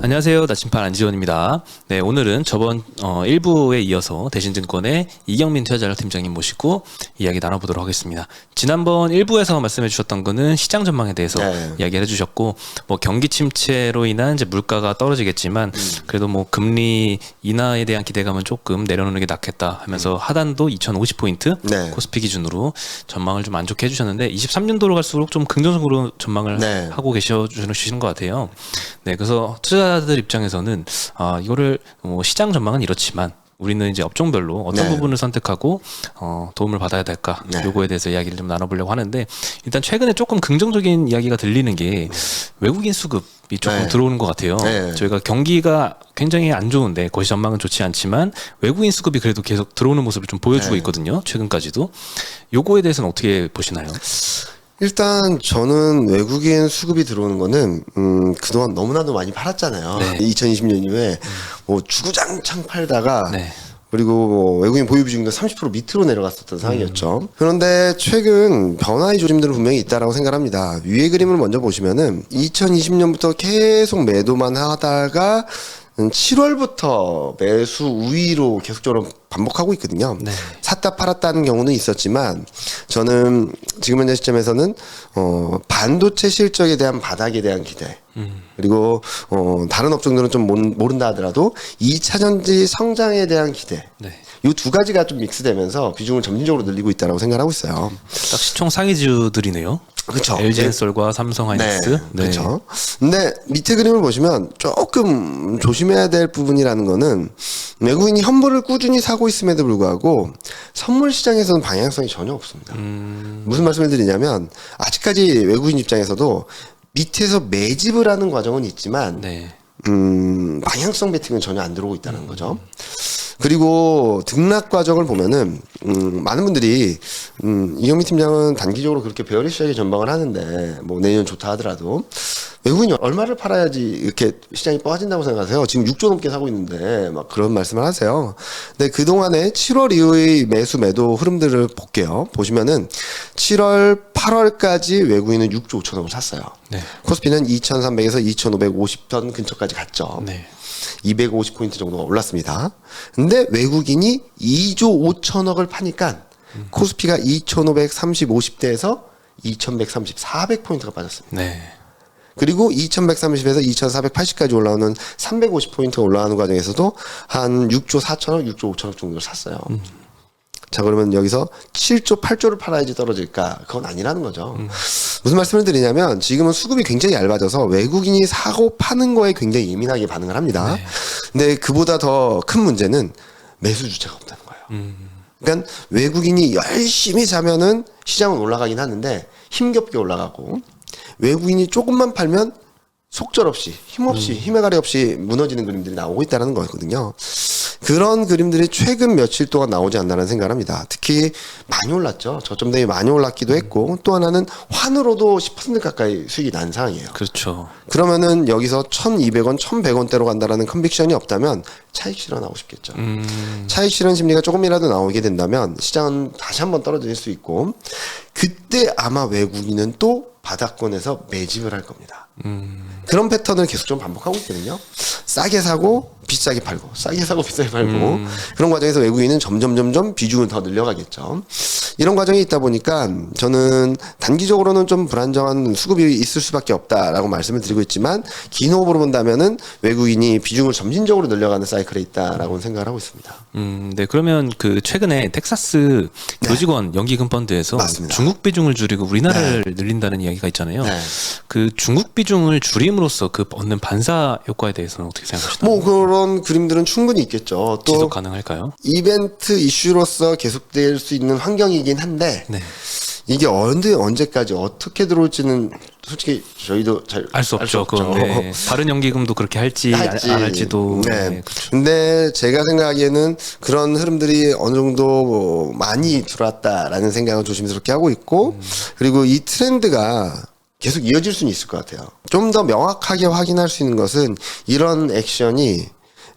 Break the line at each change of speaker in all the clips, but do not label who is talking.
안녕하세요. 나침판 안지원입니다. 네, 오늘은 저번 어, 1부에 이어서 대신증권의 이경민 투자자력 팀장님 모시고 이야기 나눠보도록 하겠습니다. 지난번 1부에서 말씀해 주셨던 거는 시장 전망에 대해서
네.
이야기를 해주셨고 뭐 경기 침체로 인한 이제 물가가 떨어지겠지만
음.
그래도 뭐 금리 인하에 대한 기대감은 조금 내려놓는 게 낫겠다 하면서 하단도 2,050포인트
음. 네.
코스피 기준으로 전망을 좀 안 좋게 해주셨는데 23년도로 갈수록 좀 긍정적으로 전망을
네.
하고 계셔 주시는 것 같아요. 네, 그래서 투자 자들 입장에서는 아 이거를 뭐 시장 전망은 이렇지만 우리는 이제 업종별로 어떤
네.
부분을 선택하고 어, 도움을 받아야 될까
네.
요거에 대해서 이야기를 좀 나눠보려고 하는데 일단 최근에 조금 긍정적인 이야기가 들리는 게 외국인 수급이 조금
네.
들어오는 것 같아요.
네.
저희가 경기가 굉장히 안 좋은데 거시 전망은 좋지 않지만 외국인 수급이 그래도 계속 들어오는 모습을 좀 보여주고
네.
있거든요. 최근까지도 요거에 대해서는 어떻게 보시나요?
일단 저는 외국인 수급이 들어오는 거는 음, 그동안 너무나도 많이 팔았잖아요.
네.
2020년 이후에 뭐 주구장창 팔다가
네.
그리고 뭐 외국인 보유 비중도 30% 밑으로 내려갔었던 상황이었죠. 그런데 최근 변화의 조짐들은 분명히 있다라고 생각합니다. 위의 그림을 먼저 보시면은 2020년부터 계속 매도만 하다가 7월부터 매수 우위로 계속적으로 반복하고 있거든요.
네.
샀다 팔았다는 경우는 있었지만 저는 지금 현재 시점에서는 어 반도체 실적에 대한 바닥에 대한 기대 그리고 어 다른 업종들은 좀 모른- 모른다 하더라도 2차 전지 성장에 대한 기대
네.
이 두 가지가 좀 믹스되면서 비중을 점진적으로 늘리고 있다고 생각하고 있어요.
딱 시총 상위주들이네요.
그렇죠.
LG엔솔과 삼성 하이닉스.
네, 그렇죠. 근데 밑에 그림을 보시면 조금 조심해야 될 부분이라는 거는 외국인이 현물을 꾸준히 사고 있음에도 불구하고 선물 시장에서는 방향성이 전혀 없습니다. 무슨 말씀을 드리냐면 아직까지 외국인 입장에서도 밑에서 매집을 하는 과정은 있지만
네.
음, 방향성 베팅은 전혀 안 들어오고 있다는 거죠. 그리고 등락 과정을 보면은 음, 많은 분들이 음, 이경민 팀장은 단기적으로 그렇게 베어리시하게 전망을 하는데 뭐 내년 좋다 하더라도 외국인이 얼마를 팔아야지 이렇게 시장이 빠진다고 생각하세요? 지금 6조 넘게 사고 있는데 막 그런 말씀을 하세요. 근데 그 동안에 7월 이후의 매수 매도 흐름들을 볼게요. 보시면은 7월 8월까지 외국인은 6조 5천억을 샀어요.
네.
코스피는 2,300에서 2,550선 근처까지 갔죠.
네.
250포인트 정도가 올랐습니다. 근데 외국인이 2조 5천억을 파니까 코스피가 2,530, 50대에서 2,130, 400포인트가 빠졌습니다.
네.
그리고 2,130에서 2,480까지 올라오는 350포인트가 올라가는 과정에서도 한 6조 4천억, 6조 5천억 정도를 샀어요. 자, 그러면 여기서 7조, 8조를 팔아야지 떨어질까? 그건 아니라는 거죠. 무슨 말씀을 드리냐면 지금은 수급이 굉장히 얇아져서 외국인이 사고 파는 거에 굉장히 예민하게 반응을 합니다. 근데 그보다 더 큰 문제는 매수 주체가 없다는 거예요. 그러니까 외국인이 열심히 사면은 시장은 올라가긴 하는데 힘겹게 올라가고 외국인이 조금만 팔면 속절없이 힘없이 힘의 가리 없이 무너지는 그림들이 나오고 있다는 거거든요. 그런 그림들이 최근 며칠 동안 나오지 않나라는 생각을 합니다. 특히 많이 올랐죠. 저점 대비 많이 올랐기도 했고 또 하나는 환으로도 10% 가까이 수익이 난 상황이에요.
그렇죠.
그러면은 여기서 1,200원, 1,100원대로 간다라는 컨빅션이 없다면 차익 실현 하고 싶겠죠.
음.
차익 실현 심리가 조금이라도 나오게 된다면 시장은 다시 한번 떨어질 수 있고 그때 아마 외국인은 또 바닥권에서 매집을 할 겁니다. 그런 패턴을 계속 좀 반복하고 있거든요. 싸게 사고 비싸게 팔고 싸게 사고 비싸게 팔고 그런 과정에서 외국인은 점점 점점 비중을 더 늘려가겠죠. 이런 과정이 있다 보니까 저는 단기적으로는 좀 불안정한 수급이 있을 수밖에 없다라고 말씀을 드리고 있지만 긴 호흡으로 본다면은 외국인이 비중을 점진적으로 늘려가는 사이클에 있다라고 생각을 하고 있습니다.
음, 네. 그러면 그 최근에 텍사스 교직원 연기금 펀드에서
네. 맞습니다.
중국 비중을 줄이고 우리나라를 늘린다는 이야기 가 있잖아요.
네.
그 중국 비중을 줄임으로써 그 얻는 반사 효과에 대해서는 어떻게 생각하시나요?
뭐 그런 그림들은 충분히 있겠죠. 또
지속 가능할까요?
이벤트 이슈로서 계속될 수 있는 환경이긴 한데
네.
이게 언제 언제까지 어떻게 들어올지는 솔직히 저희도 잘
알 수 없죠. 그건 네. 다른 연기금도 그렇게 할지, 안-
할지.
안 할지도
네.
네, 그렇죠.
근데 제가 생각하기에는 그런 흐름들이 어느 정도 뭐 많이 들어왔다라는 생각을 조심스럽게 하고 있고
음.
그리고 이 트렌드가 계속 이어질 수는 있을 것 같아요. 좀 더 명확하게 확인할 수 있는 것은 이런 액션이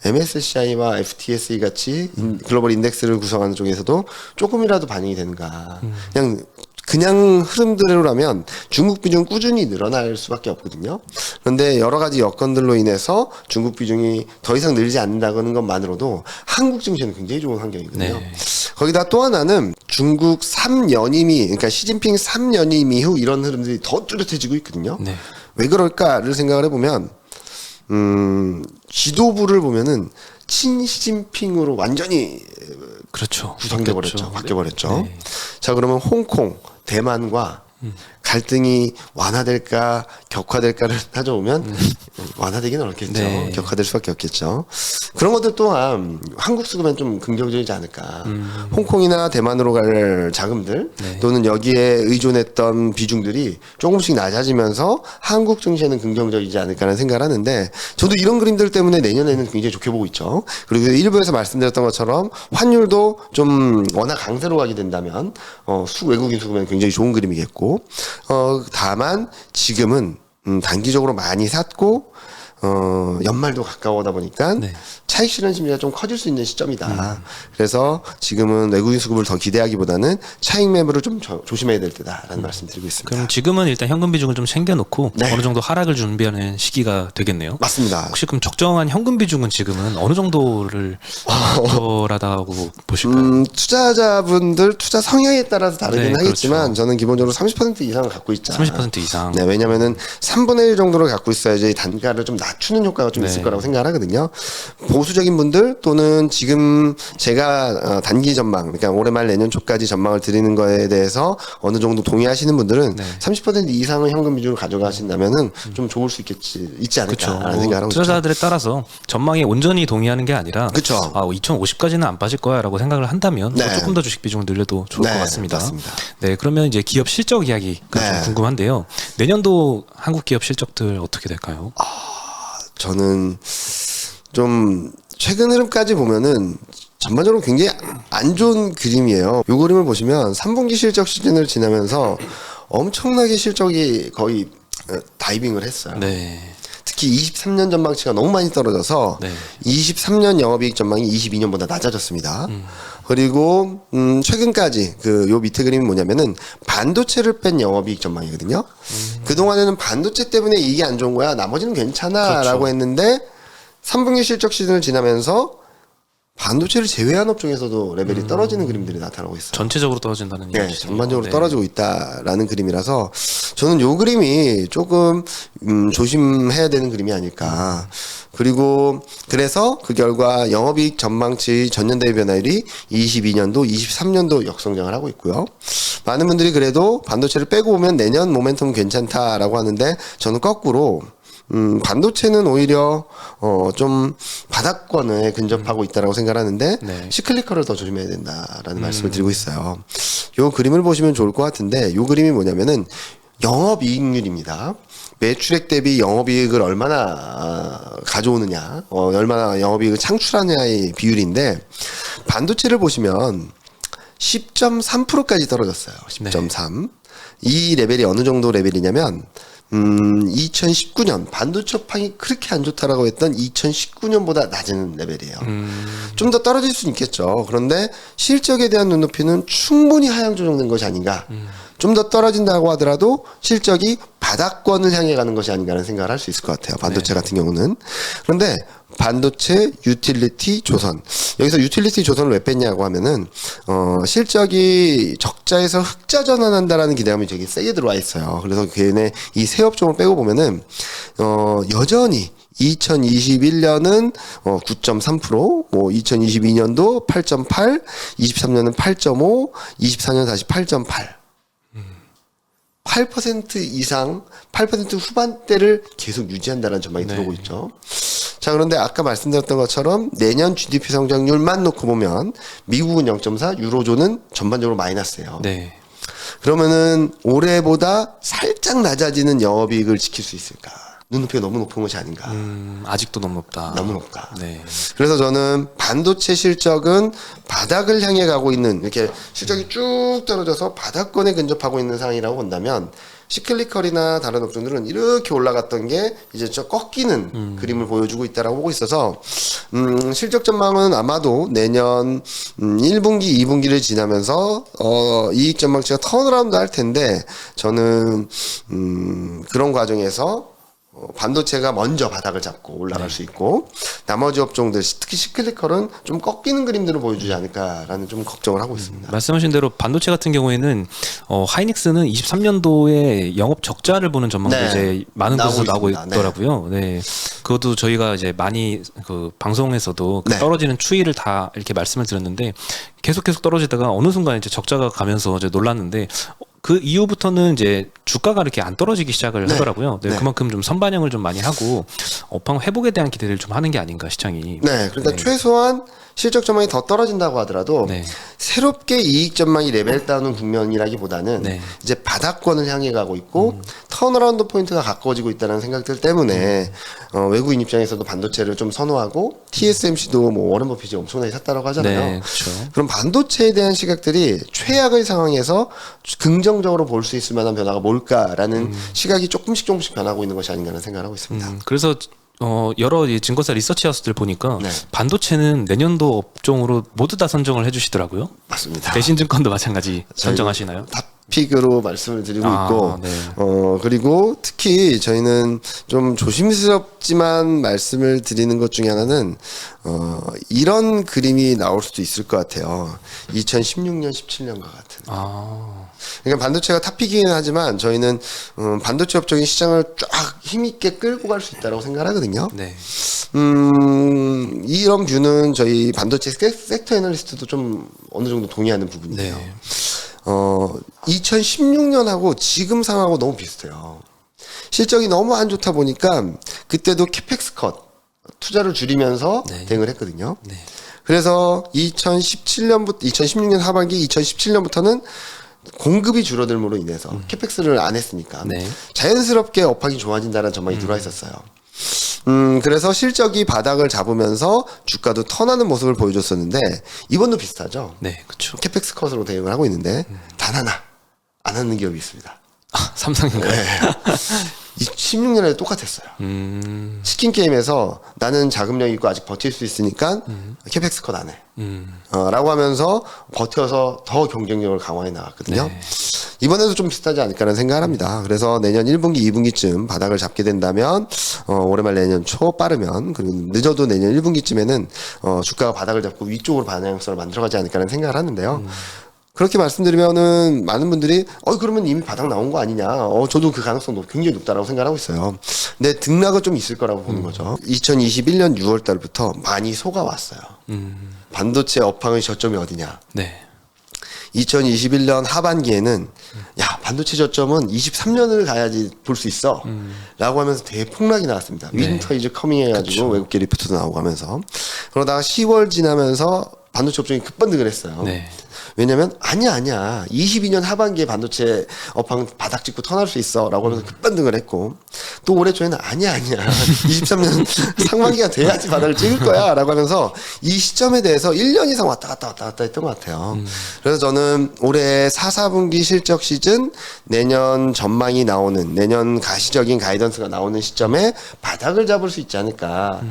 MSCI와 FTSE 같이 인- 글로벌 인덱스를 구성하는 쪽에서도 조금이라도 반영이 되는가. 그냥 그냥 흐름대로라면 중국 비중 꾸준히 늘어날 수밖에 없거든요. 그런데 여러 가지 여건들로 인해서 중국 비중이 더 이상 늘지 않는다는 것만으로도 한국 증시는 굉장히 좋은 환경이거든요.
네.
거기다 또 하나는 중국 3연임이 그러니까 시진핑 3연임 이후 이런 흐름들이 더 뚜렷해지고 있거든요.
네.
왜 그럴까를 생각을 해보면 음, 지도부를 보면은 친시진핑으로 완전히
그렇죠.
구성돼 버렸죠. 바뀌어 버렸죠.
네.
자, 그러면 홍콩, 대만과 갈등이 완화될까 격화될까를 따져보면 완화되기는 어렵겠죠.
네.
격화될 수밖에 없겠죠. 그런 것들 또한 한국 수급엔 좀 긍정적이지 않을까. 홍콩이나 대만으로 갈 자금들
네.
또는 여기에 의존했던 비중들이 조금씩 낮아지면서 한국 증시에는 긍정적이지 않을까라는 생각을 하는데 저도 이런 그림들 때문에 내년에는 굉장히 좋게 보고 있죠. 그리고 일부에서 말씀드렸던 것처럼 환율도 좀 워낙 강세로 가게 된다면 어, 수 외국인 수급에는 굉장히 좋은 그림이겠고 어, 다만 지금은 음, 단기적으로 많이 샀고 어, 연말도 가까워다 보니까
네.
차익 실현 심리가 좀 커질 수 있는 시점이다. 그래서 지금은 외국인 수급을 더 기대하기보다는 차익 매물을 좀 저- 조심해야 될 때다라는 말씀 드리고 있습니다.
그럼 지금은 일단 현금 비중을 좀 챙겨놓고
네.
어느 정도 하락을 준비하는 시기가 되겠네요.
맞습니다.
혹시 그럼 적정한 현금 비중은 지금은 어느 정도를 적절하다고 보실까요?
음, 투자자분들 투자 성향에 따라서 다르긴
네,
하겠지만
그렇죠.
저는 기본적으로 30% 이상을 갖고 있자.
30% 이상.
네, 왜냐면은 3분의 1 정도를 갖고 있어야지 단가를 좀 낮 추는 효과가 좀 있을
네.
거라고 생각을 하거든요. 보수적인 분들 또는 지금 제가 어, 단기 전망, 그러니까 올해 말 내년 초까지 전망을 드리는 거에 대해서 어느 정도 동의하시는 분들은
네.
30% 이상의 현금 비중을 가져가신다면은 좀 좋을 수 있겠지, 있지. 않을까라는 생각을 하고.
투자자들에 따라서 전망에 온전히 동의하는 게 아니라
그쵸.
아, 2050까지는 안 빠질 거야라고 생각을 한다면 뭐
네.
조금 더 주식 비중을 늘려도 좋을
네,
것 같습니다.
맞습니다.
네, 그러면 이제 기업 실적 이야기가
네.
좀 궁금한데요. 내년도 한국 기업 실적들 어떻게 될까요?
저는 좀 최근 흐름까지 보면은 전반적으로 굉장히 안 좋은 그림이에요. 이 그림을 보시면 3분기 실적 시즌을 지나면서 엄청나게 실적이 거의 어, 다이빙을 했어요.
네.
특히 23년 전망치가 너무 많이 떨어져서
네.
23년 영업이익 전망이 22년보다 낮아졌습니다.
음.
그리고 음 최근까지 그 요 밑에 그림이 뭐냐면은 반도체를 뺀 영업이익 전망이거든요.
음.
그 동안에는 반도체 때문에 이게 안 좋은 거야. 나머지는 괜찮아라고
그렇죠.
했는데 3분기 실적 시즌을 지나면서 반도체를 제외한 업종에서도 레벨이 떨어지는 그림들이 나타나고 있어요.
전체적으로 떨어진다는
네,
얘기죠.
전반적으로
네.
떨어지고 있다라는 그림이라서 저는 요 그림이 조금 음, 조심해야 되는 그림이 아닐까. 그리고 그래서 그 결과 영업이익 전망치 전년 대비 변화율이 22년도, 23년도 역성장을 하고 있고요. 많은 분들이 그래도 반도체를 빼고 보면 내년 모멘텀 괜찮다라고 하는데 저는 거꾸로 음, 반도체는 오히려 어, 좀 바닥권에 근접하고 있다라고 생각하는데
네.
시클리컬을 더 조심해야 된다라는 말씀을 드리고 있어요. 요 그림을 보시면 좋을 것 같은데 요 그림이 뭐냐면은 영업 이익률입니다. 매출액 대비 영업이익을 얼마나 아, 가져오느냐, 어, 얼마나 영업이익을 창출하느냐의 비율인데 반도체를 보시면 10.3%까지 떨어졌어요. 10.3. 이 레벨이 어느 정도 레벨이냐면 음, 2019년 반도체 판이 그렇게 안 좋다라고 했던 2019년보다 낮은 레벨이에요. 좀더 떨어질 수는 있겠죠. 그런데 실적에 대한 눈높이는 충분히 하향 조정된 것이 아닌가. 좀 더 떨어진다고 하더라도 실적이 바닥권을 향해 가는 것이 아닌가라는 생각을 할 수 있을 것 같아요. 반도체 같은 경우는. 그런데 반도체, 유틸리티, 조선. 여기서 유틸리티 조선을 왜 뺐냐고 하면은 어 실적이 적자에서 흑자 전환한다라는 기대감이 되게 세게 들어와 있어요. 그래서 걔네 이 세 업종을 빼고 보면은 어 여전히 2021년은 어 9.3%, 뭐 2022년도 8.8, 23년은 8.5, 24년 다시 8.8. 8% 이상, 8% 후반대를 계속 유지한다는 전망이
네.
들어오고 있죠. 자, 그런데 아까 말씀드렸던 것처럼 내년 GDP 성장률만 놓고 보면 미국은 0.4, 유로존은 전반적으로 마이너스예요.
네.
그러면은 올해보다 살짝 낮아지는 영업이익을 지킬 수 있을까? 눈높이가 너무 높은 것이 아닌가.
음, 아직도 너무 높다.
너무 높다.
네.
그래서 저는 반도체 실적은 바닥을 향해 가고 있는 이렇게 실적이 쭉 떨어져서 바닥권에 근접하고 있는 상황이라고 본다면 시클리컬이나 다른 업종들은 이렇게 올라갔던 게 이제 좀 꺾이는 그림을 보여주고 있다라고 보고 있어서 음, 실적 전망은 아마도 내년 음, 1분기, 2분기를 지나면서 어, 이익 전망치가 턴어라운드 할 텐데 저는 음, 그런 과정에서 어, 반도체가 먼저 바닥을 잡고 올라갈 수 있고 나머지 업종들 특히 시클리컬은 좀 꺾이는 그림들을 보여주지 않을까라는 좀 걱정을 하고 있습니다.
말씀하신 대로 반도체 같은 경우에는 어, 하이닉스는 23년도에 영업 적자를 보는 전망도
네.
이제 많은 곳에서 나오고
있습니다. 네.
있더라고요. 네. 그것도 저희가 이제 많이 그 방송에서도 그
네.
떨어지는 추이를 다 이렇게 말씀을 드렸는데 계속 계속 떨어지다가 어느 순간 이제 적자가 가면서 이제 놀랐는데 그 이후부터는 이제 주가가 이렇게 안 떨어지기 시작을
네.
하더라고요. 네,
네.
그만큼 좀 선반영을 좀 많이 하고 업황 회복에 대한 기대를 좀 하는 게 아닌가 시장이.
네, 그러니까 최소한 실적 전망이 더 떨어진다고 하더라도
네.
새롭게 이익 전망이 레벨 다운 국면이라기보다는
네.
이제 바닥권을 향해 가고 있고 턴어라운드 포인트가 가까워지고 있다는 생각들 때문에 어, 외국인 입장에서도 반도체를 좀 선호하고 TSMC도 뭐 워런 버핏이 엄청나게 샀다라고 하잖아요.
네, 그렇죠.
그럼 반도체에 대한 시각들이 최악의 상황에서 긍정적으로 볼 수 있을 만한 변화가 뭘까라는 시각이 조금씩 조금씩 변하고 있는 것이 아닌가 하는 생각을 하고 있습니다.
음, 그래서 어, 여러 이 증권사 리서치 하우스들 보니까
네.
반도체는 내년도 업종으로 모두 다 선정을 해주시더라고요.
맞습니다.
대신증권도 마찬가지 선정하시나요?
탑픽으로 말씀을 드리고
아,
있고,
네.
어, 그리고 특히 저희는 좀 조심스럽지만 말씀을 드리는 것 중에 하나는, 어, 이런 그림이 나올 수도 있을 것 같아요. 2016년, 17년과 같은.
아,
그러니까 반도체가 탑픽이긴 하지만 저희는 음, 반도체 업적인 시장을 쫙 힘있게 끌고 갈 수 있다고 생각하거든요.
네.
음, 이런 뷰는 저희 반도체 섹- 섹터 애널리스트도 좀 어느 정도 동의하는 부분이에요.
네.
어, 2016년하고 지금 상황하고 너무 비슷해요. 실적이 너무 안 좋다 보니까 그때도 캐펙스 컷 투자를 줄이면서
네.
대응을 했거든요.
네.
그래서 2017년부터 2016년 하반기 2017년부터는 공급이 줄어들므로 인해서 캐펙스를 안 했으니까
음. 네.
자연스럽게 업황이 좋아진다는 전망이 들어와 있었어요. 음, 그래서 실적이 바닥을 잡으면서 주가도 턴하는 모습을 보여줬었는데 이번도 비슷하죠.
네, 그렇죠.
캐펙스 컷으로 대응을 하고 있는데 단 하나 안 하는 기업이 있습니다.
아, 삼성인가요?
네. 16년에 똑같았어요.
음,
치킨 게임에서 나는 자금력 있고 아직 버틸 수 있으니까 캐펙스 컷 안 해.
음,
어, 라고 하면서 버텨서 더 경쟁력을 강화해 나갔거든요.
네.
이번에도 좀 비슷하지 않을까라는 생각을 합니다. 그래서 내년 1분기, 2분기쯤 바닥을 잡게 된다면, 어, 올해 말 내년 초 빠르면, 그리고 늦어도 내년 1분기쯤에는, 어, 주가가 바닥을 잡고 위쪽으로 반향성을 만들어가지 않을까라는 생각을 하는데요. 그렇게 말씀드리면은 많은 분들이 어 그러면 이미 바닥 나온 거 아니냐? 어 저도 그 가능성 높, 굉장히 높다라고 생각하고 있어요. 근데 등락은 좀 있을 거라고 보는 거죠. 2021년 6월 달부터 많이 속아 왔어요.
음,
반도체 업황의 저점이 어디냐?
네.
2021년 하반기에는 야 반도체 저점은 23년을 가야지 볼 수 있어. 라고 하면서 대폭락이 나왔습니다. 윈터 이즈 커밍 해가지고 외국계 리포트도 나오고 하면서. 그러다가 10월 지나면서 반도체 업종이 급반등을 했어요.
네.
왜냐면 아니야 아니야. 22년 하반기에 반도체 업황 바닥 찍고 턴할 수 있어라고 하면서 급반등을 했고. 또 올해 초에는 아니야 아니야. 23년 상반기가 돼야지 바닥을 찍을 거야라고 하면서 이 시점에 대해서 1년 이상 왔다 갔다 왔다 갔다 했던 것 같아요. 그래서 저는 올해 4, 4분기 실적 시즌 내년 전망이 나오는 내년 가시적인 가이던스가 나오는 시점에 바닥을 잡을 수 있지 않을까.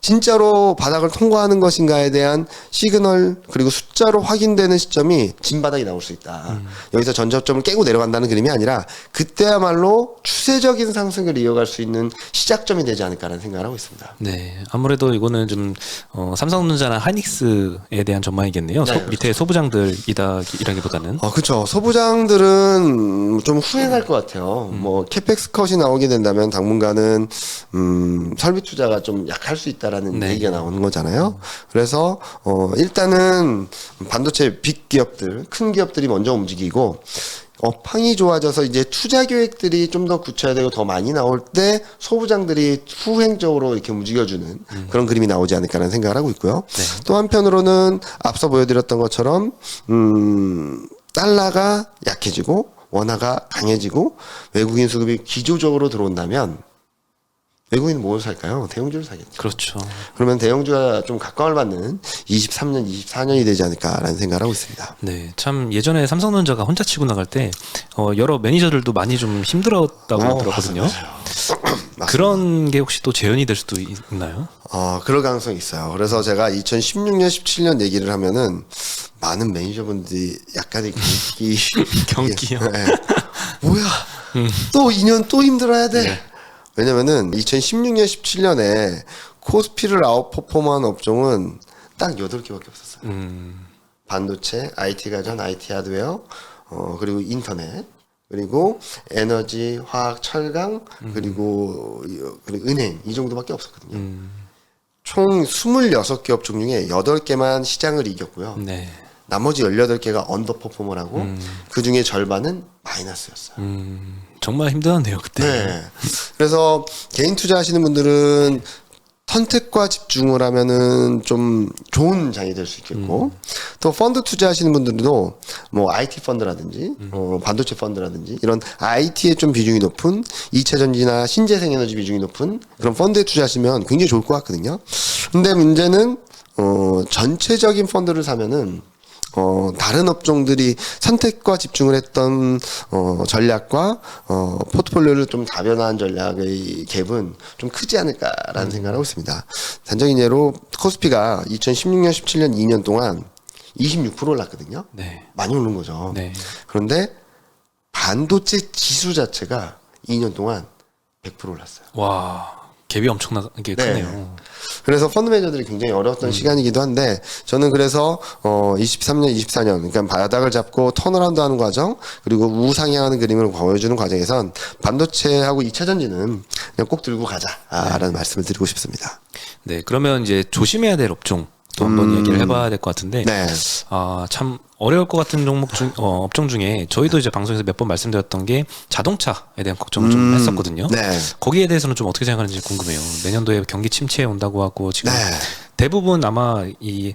진짜로 바닥을 통과하는 것인가에 대한 시그널 그리고 숫자로 확인되는 시점이 진바닥이 나올 수 있다. 여기서 전저점을 깨고 내려간다는 그림이 아니라 그때야말로 추세적인 상승을 이어갈 수 있는 시작점이 되지 않을까라는 생각을 하고 있습니다.
네, 아무래도 이거는 좀 어, 삼성전자나 하이닉스에 대한 전망이겠네요. 소-
네,
밑에 소부장들이다 이라기보다는.
어, 그렇죠. 소부장들은 좀 후회할 것 같아요. 뭐 캐펙스 컷이 나오게 된다면 당분간은 음, 설비 투자가 좀 약할 수 있다 라는
네.
얘기가 나오는 거잖아요. 그래서 어, 일단은 반도체 빅 기업들, 큰 기업들이 먼저 움직이고 업황이 좋아져서 이제 투자 계획들이 좀 더 구체화되고 더 많이 나올 때 소부장들이 후행적으로 이렇게 움직여주는 그런 그림이 나오지 않을까라는 생각을 하고 있고요. 또 한편으로는 앞서 보여드렸던 것처럼 음, 달러가 약해지고 원화가 강해지고 외국인 수급이 기조적으로 들어온다면 외국인은 뭘 살까요? 대형주를 사겠죠.
그렇죠.
그러면 대형주가 좀 각광을 받는 23년, 24년이 되지 않을까라는 생각을 하고 있습니다.
네, 참 예전에 삼성전자가 혼자 치고 나갈 때 어, 여러 매니저들도 많이 좀 힘들었다고
어,
들었거든요.
맞습니다.
그런 게 혹시 또 재현이 될 수도 있- 있나요?
어, 그럴 가능성이 있어요. 그래서 제가 2016년, 17년 얘기를 하면은 많은 매니저분들이 약간의 경기.
경기요?
네. 뭐야? 또 2년 또 힘들어야 돼. 왜냐면은 2016년, 17년에 코스피를 아웃퍼폼한 업종은 딱 8개밖에 없었어요.
음,
반도체, IT 가전, IT 하드웨어, 어, 그리고 인터넷, 그리고 에너지, 화학, 철강, 그리고, 그리고 은행, 이 정도밖에 없었거든요. 총 26개 업종 중에 8개만 시장을 이겼고요.
네.
나머지 18개가 언더퍼폼을 하고, 그 중에 절반은 마이너스였어요.
음, 정말 힘들었네요 그때.
네. 그래서 개인 투자하시는 분들은 선택과 집중을 하면은 좀 좋은 장이 될 수 있겠고 또 펀드 투자하시는 분들도 뭐 IT 펀드라든지 어, 반도체 펀드라든지 이런 IT에 좀 비중이 높은 2차 전지나 신재생 에너지 비중이 높은 그런 펀드에 투자하시면 굉장히 좋을 것 같거든요. 근데 문제는 어, 전체적인 펀드를 사면은 어, 다른 업종들이 선택과 집중을 했던 어, 전략과 어, 포트폴리오를 좀 다변화한 전략의 갭은 좀 크지 않을까라는 생각을 하고 있습니다. 단적인 예로 코스피가 2016년, 17년 2년 동안 26% 올랐거든요.
네.
많이 오른 거죠.
네.
그런데 반도체 지수 자체가 2년 동안 100% 올랐어요.
와, 갭이 엄청나게
네.
크네요.
그래서 펀드 매니저들이 굉장히 어려웠던 시간이기도 한데 저는 그래서 어 23년, 24년 그러니까 바닥을 잡고 턴어라운드 하는 과정 그리고 우상향하는 그림을 보여주는 과정에선 반도체하고 2차 전지는 그냥 꼭 들고 가자라는 말씀을 드리고 싶습니다.
네, 그러면 이제 조심해야 될 업종 또 한번 얘기를 해봐야 될 것 같은데,
음. 네.
아, 참 어려울 것 같은 종목 중, 어, 업종 중에 저희도 이제 방송에서 몇 번 말씀드렸던 게 자동차에 대한 걱정을 좀 했었거든요.
네.
거기에 대해서는 좀 어떻게 생각하는지 궁금해요. 내년도에 경기 침체에 온다고 하고 지금
네.
대부분 아마 이뭐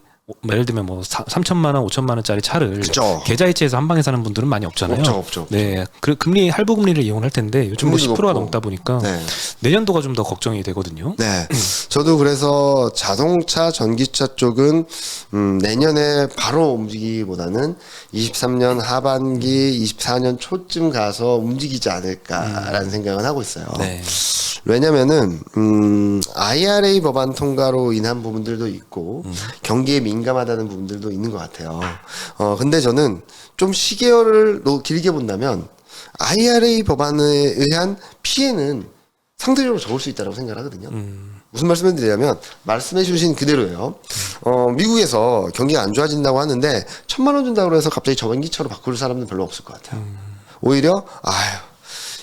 예를 들면 뭐 3천만 원, 5천만 원짜리 차를
그죠.
계좌 이체해서 한 방에 사는 분들은 많이 없잖아요.
없죠, 없죠, 없죠.
네, 그 금리 할부 금리를 이용할 텐데 요즘 뭐
금리도
10%가
높고.
넘다 보니까
네.
내년도가 좀 더 걱정이 되거든요.
네. 저도 그래서 자동차, 전기차 쪽은 음, 내년에 바로 움직이기보다는 23년 하반기, 24년 초쯤 가서 움직이지 않을까라는 생각은 하고 있어요.
네.
왜냐면은 음, IRA 법안 통과로 인한 부분들도 있고 경기에 민 감하다는 부분들도 있는 것 같아요. 어 근데 저는 좀 시계열을 또 길게 본다면 IRA 법안에 의한 피해는 상대적으로 적을 수 있다고 생각하거든요. 무슨 말씀을 드리냐면 말씀해 주신 그대로예요. 어, 미국에서 경기가 안 좋아진다고 하는데 천만 원 준다고 해서 갑자기 저ben기차로 바꿀 사람은 별로 없을 것 같아요. 오히려 아유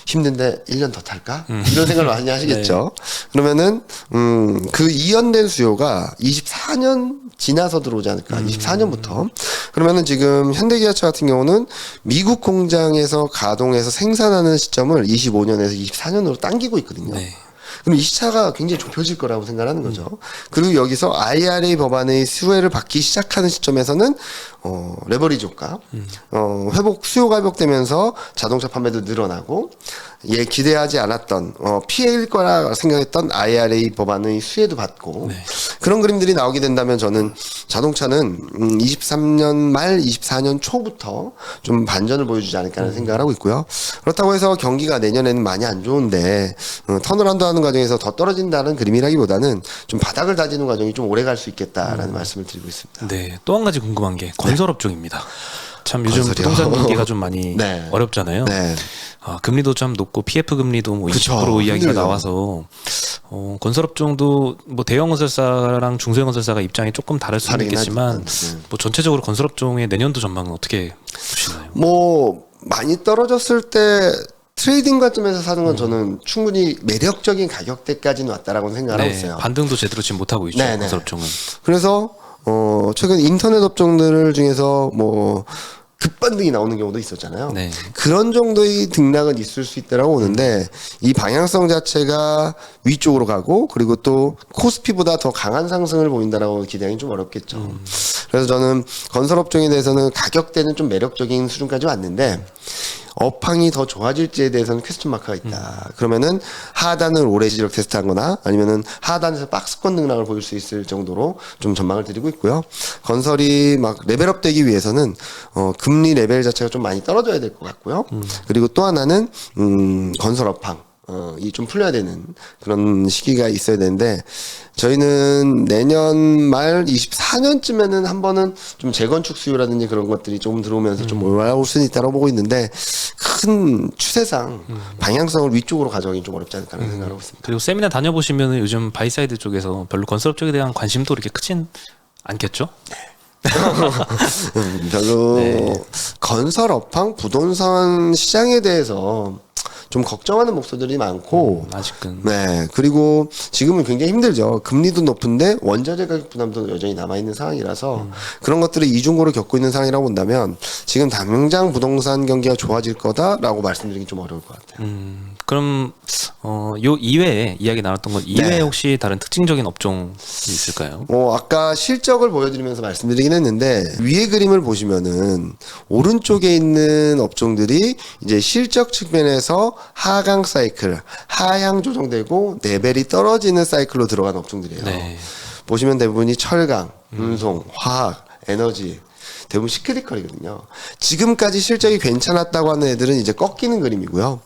힘든데 1년 더 탈까? 이런 생각을 많이 하시겠죠. 그러면은 음, 그 이연된 수요가 24년 지나서 들어오지 않을까? 24년부터. 그러면은 지금 현대기아차 같은 경우는 미국 공장에서 가동해서 생산하는 시점을 25년에서 24년으로 당기고 있거든요.
네.
그럼 이 시차가 굉장히 좁혀질 거라고 생각하는 거죠. 그리고 여기서 IRA 법안의 수혜를 받기 시작하는 시점에서는 어, 레버리지 효과, 어, 회복 수요가 회복되면서 자동차 판매도 늘어나고 예 기대하지 않았던 어, 피해일 거라 생각했던 IRA 법안의 수혜도 받고 그런 그림들이 나오게 된다면 저는 자동차는 음, 23년 말 24년 초부터 좀 반전을 보여주지 않을까 하는 생각을 하고 있고요. 그렇다고 해서 경기가 내년에는 많이 안 좋은데 어, 턴어라운드 하는 과정에서 더 떨어진다는 그림이라기보다는 좀 바닥을 다지는 과정이 좀 오래 갈 수 있겠다라는 말씀을 드리고 있습니다.
네. 또 한 가지 궁금한 게 건설 업종입니다. 참 요즘
건설이요?
부동산 경기가 좀 많이
네.
어렵잖아요.
네.
아, 금리도 좀 높고 PF 금리도 뭐 20%
그쵸.
이야기가
힘들죠.
나와서 어, 건설업종도 뭐 대형 건설사랑 중소형 건설사가 입장이 조금 다를 수는
다르긴
있겠지만
하지만, 네.
뭐 전체적으로 건설업종의 내년도 전망은 어떻게 보시나요?
뭐 많이 떨어졌을 때 트레이딩 관점에서 사는 건 저는 충분히 매력적인 가격대까지는 왔다라고 생각을 하고 있어요.
반등도 제대로 지금 못 하고 있죠.
네, 네.
건설업종은.
그래서 어 최근 인터넷 업종들 중에서 뭐 급반등이 나오는 경우도 있었잖아요.
네.
그런 정도의 등락은 있을 수 있다라고 보는데 이 방향성 자체가 위쪽으로 가고 그리고 또 코스피보다 더 강한 상승을 보인다라고 기대하기 좀 어렵겠죠. 그래서 저는 건설 업종에 대해서는 가격대는 좀 매력적인 수준까지 왔는데 업황이 더 좋아질지에 대해서는 퀘스천 마크가 있다. 그러면은 하단을 오래 지적 테스트하거나 아니면은 하단에서 박스권 등락을 보일 수 있을 정도로 좀 전망을 드리고 있고요. 건설이 막 레벨업 되기 위해서는 어, 금리 레벨 자체가 좀 많이 떨어져야 될 것 같고요. 그리고 또 하나는 음, 건설 업황. 어, 이 좀 풀려야 되는 그런 시기가 있어야 되는데 저희는 내년 말 24년쯤에는 한 번은 좀 재건축 수요라든지 그런 것들이 조금 들어오면서 좀 올라올 수는 있다고 보고 있는데 큰 추세상 방향성을 위쪽으로 가져가기 좀 어렵지 않을까 하는 생각을 하고 있습니다.
그리고 세미나 다녀보시면 요즘 바이사이드 쪽에서 별로 건설업 쪽에 대한 관심도 이렇게 크진 않겠죠?
음, 별로
네.
건설 업황 부동산 시장에 대해서 좀 걱정하는 목소들이 많고
아직은
네. 그리고 지금은 굉장히 힘들죠. 금리도 높은데 원자재 가격 부담도 여전히 남아 있는 상황이라서 그런 것들을 이중고로 겪고 있는 상황이라고 본다면 지금 당장 부동산 경기가 좋아질 거다라고 말씀드리기 좀 어려울 것 같아요.
음, 그럼 어, 요 이외에 이야기 나눴던 것 이외에
네.
혹시 다른 특징적인 업종이 있을까요?
뭐 아까 실적을 보여드리면서 말씀드리긴 했는데 위에 그림을 보시면은 오른쪽에 있는 업종들이 이제 실적 측면에서 하강 사이클 하향 조정되고 레벨이 떨어지는 사이클로 들어간 업종들이에요.
네.
보시면 대부분이 철강, 운송, 화학, 에너지 대부분 시크리컬이거든요. 지금까지 실적이 괜찮았다고 하는 애들은 이제 꺾이는 그림이고요.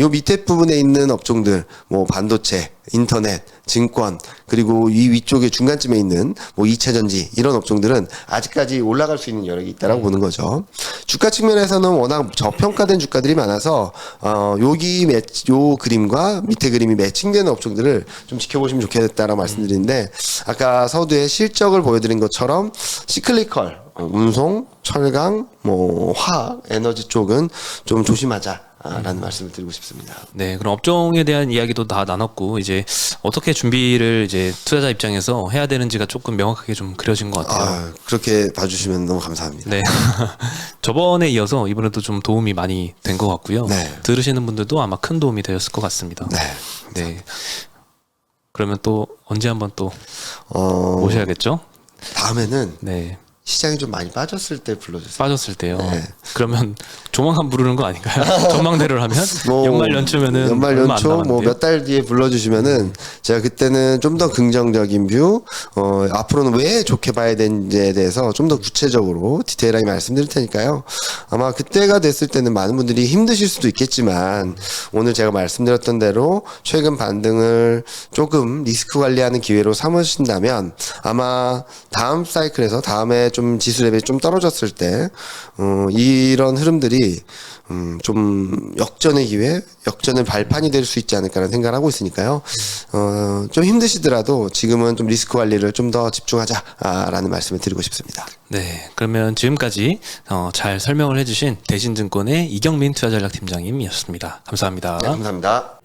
요 밑에 부분에 있는 업종들, 뭐 반도체, 인터넷, 증권, 그리고 이 위쪽에 중간쯤에 있는 뭐 2차 전지 이런 업종들은 아직까지 올라갈 수 있는 여력이 있다라고 보는 거죠. 주가 측면에서는 워낙 저평가된 주가들이 많아서 어 여기 매, 요 그림과 밑에 그림이 매칭되는 업종들을 좀 지켜보시면 좋겠다라고 말씀드리는데 아까 서두에 실적을 보여드린 것처럼 시클리컬 어, 운송, 철강, 뭐 화학, 에너지 쪽은 좀 조심하자 라는 말씀을 드리고 싶습니다.
네, 그럼 업종에 대한 이야기도 다 나눴고 이제 어떻게 준비를 이제 투자자 입장에서 해야 되는지가 조금 명확하게 좀 그려진 것 같아요.
아, 그렇게 봐주시면 너무 감사합니다.
네. 저번에 이어서 이번에도 좀 도움이 많이 된 것 같고요.
네.
들으시는 분들도 아마 큰 도움이 되었을 것 같습니다.
네.
네. 그러면 또 언제 한번 또
어,
모셔야겠죠?
다음에는
네.
시장이 좀 많이 빠졌을 때 불러주세요.
빠졌을 때요.
네.
그러면 조만간 부르는 거 아닌가요? 전망대를 하면
뭐
연말 연초면은
연말 연초 뭐. 몇 달 뒤에 불러주시면은 제가 그때는 좀 더 긍정적인 뷰, 어 앞으로는 왜 좋게 봐야 되는지에 대해서 좀 더 구체적으로 디테일하게 말씀드릴 테니까요. 아마 그때가 됐을 때는 많은 분들이 힘드실 수도 있겠지만 오늘 제가 말씀드렸던 대로 최근 반등을 조금 리스크 관리하는 기회로 삼으신다면 아마 다음 사이클에서 다음에 좀 지수 레벨이 좀 떨어졌을 때 어, 이런 흐름들이 음, 좀 역전의 기회, 역전의 발판이 될 수 있지 않을까라는 생각을 하고 있으니까요. 어, 좀 힘드시더라도 지금은 좀 리스크 관리를 좀 더 집중하자라는 말씀을 드리고 싶습니다.
네. 그러면 지금까지 어, 잘 설명을 해주신 대신증권의 이경민 투자전략 팀장님이었습니다. 감사합니다.
네, 감사합니다.